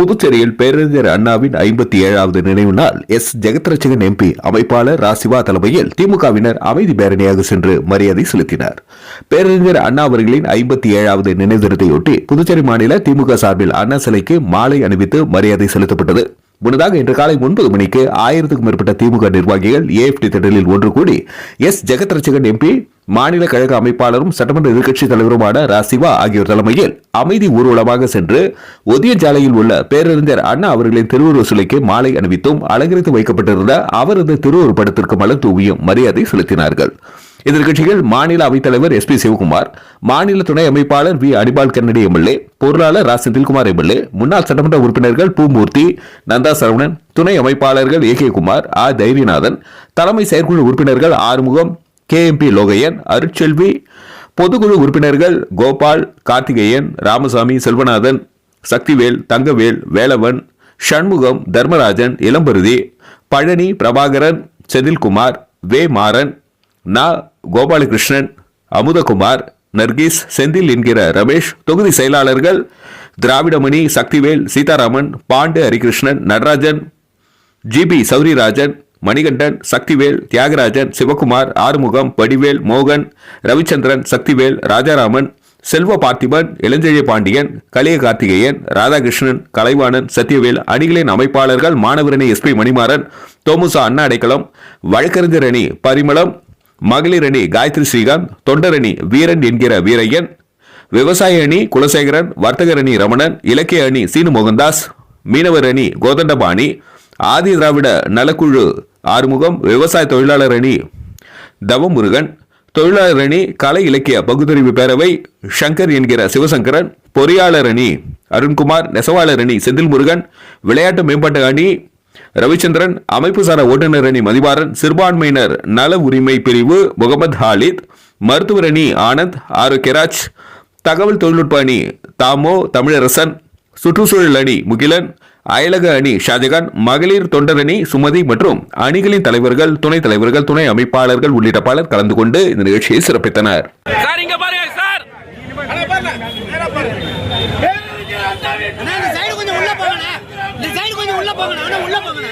புதுச்சேரியில் பேரறிஞர் அண்ணாவின் ஐம்பத்தி ஏழாவது நினைவு நாள். எஸ். ஜெகத்ரட்சகன் எம்பி அமைப்பாளர் ராசிவா தலைமையில் திமுகவினர் அமைதி பேரணியாக சென்று மரியாதை செலுத்தினர். பேரறிஞர் அண்ணா அவர்களின் ஐம்பத்தி ஏழாவது நினைவு தினத்தையொட்டி புதுச்சேரி மாநில திமுக சார்பில் அண்ணா சிலைக்கு மாலை அணிவித்து மரியாதை செலுத்தப்பட்டது. முன்னதாக இன்று காலை ஒன்பது மணிக்கு ஆயிரத்துக்கும் மேற்பட்ட திமுக நிர்வாகிகள் ஏஎப்டி திடலில் ஒன்று கூடி எஸ். ஜெகத்ரட்சகன் எம்பி மாநில கழக அமைப்பாளரும் சட்டமன்ற எதிர்க்கட்சித் தலைவருமான ரா சிவா ஆகியோர் தலைமையில் அமைதி ஊர்வலமாக சென்று ஒதியஞ்சாலையில் உள்ள பேரறிஞர் அண்ணா அவர்களின் திருவுருவ சிலைக்கு மாலை அணிவித்தும் அலங்கரித்து வைக்கப்பட்டிருந்த அவரது திருவுருவ படத்திற்கு மலர் தூவியும் மரியாதை செலுத்தினார்கள். எதிர்க்கட்சிகள் மாநில அவைத்தலைவர் எஸ் பி சிவகுமார் மாநில துணை அமைப்பாளர் வி அனிபால் கன்னடி எம்எல்ஏ பொருளாளர் ரா. செந்தில்குமார் எம்எல்ஏ முன்னாள் சட்டமன்ற உறுப்பினர்கள் பூமூர்த்தி நந்தா சரவணன் துணை அமைப்பாளர்கள் ஏ. கே. குமார் ஆ. தைரியநாதன் தலைமை செயற்குழு உறுப்பினர்கள் Arumugam K. M. P. Logaiyan Arutselvi பொதுக்குழு உறுப்பினர்கள் கோபால் கார்த்திகேயன் ராமசாமி செல்வநாதன் சக்திவேல் தங்கவேல் வேலவன் சண்முகம் தர்மராஜன் இளம்பருதி பழனி பிரபாகரன் செந்தில்குமார் வே. மாறன் நான் கோபாலகிருஷ்ணன் அமுதகுமார் நர்கீஸ் செந்தில் என்கிற ரமேஷ் தொகுதி செயலாளர்கள் திராவிடமணி சக்திவேல் சீதாராமன் பாண்டு ஹரிகிருஷ்ணன் நடராஜன் ஜிபி சௌரிராஜன் மணிகண்டன் சக்திவேல் தியாகராஜன் சிவகுமார் ஆறுமுகம் வடிவேல் மோகன் ரவிச்சந்திரன் சக்திவேல் ராஜாராமன் செல்வ பார்த்திபன் இளஞ்செழிய பாண்டியன் கலிய கார்த்திகேயன் ராதாகிருஷ்ணன் கலைவாணன் சத்யவேல் அணிகளின் அமைப்பாளர்கள் மாணவரணி எஸ்பி மணிமாறன் தோமுசா அண்ணா அடைக்கலம் வழக்கறிஞர் அணி பரிமளம் மகளிர் அணி காயத்ரி ஸ்ரீகாந்த் தொண்டர் அணி வீரன் என்கிற வீரையன் விவசாய அணி குலசேகரன் வர்த்தகர் அணி ரமணன் இலக்கிய அணி சீனு மோகன்தாஸ் மீனவர் அணி கோதண்டபாணி ஆதி திராவிட நலக்குழு ஆறுமுகம் விவசாய தொழிலாளர் அணி தவமுருகன் தொழிலாளர் அணி கலை இலக்கிய பகுத்தறிவு பேரவை சங்கர் என்கிற சிவசங்கரன் பொறியாளர் அணி அருண்குமார் நெசவாளர் அணி செந்தில் முருகன் விளையாட்டு மேம்பாட்டு அணி ரவிச்சந்திரன் அமைப்புசாரா ஓட்டுநர் அணி மதிவாரன் சிறுபான்மையினர் நல உரிமை பிரிவு முகமது ஹாலித் மருத்துவர் அணி ஆனந்த் ஆரோக்கியராஜ் தகவல் தொழில்நுட்ப அணி தாமோ தமிழரசன் சுற்றுச்சூழல் அணி முகிலன் அயலக அணி ஷாஜகான் மகளிர் தொண்டர் அணி சுமதி மற்றும் அணிகளின் தலைவர்கள் துணைத் தலைவர்கள் துணை அமைப்பாளர்கள் உள்ளிட்ட பலர் கலந்து கொண்டு இந்த நிகழ்ச்சியை சிறப்பித்தனர். சார் இங்க பாருங்க சார்! பேரறிஞர் அண்ணாவின் போங்க உள்ள போங்க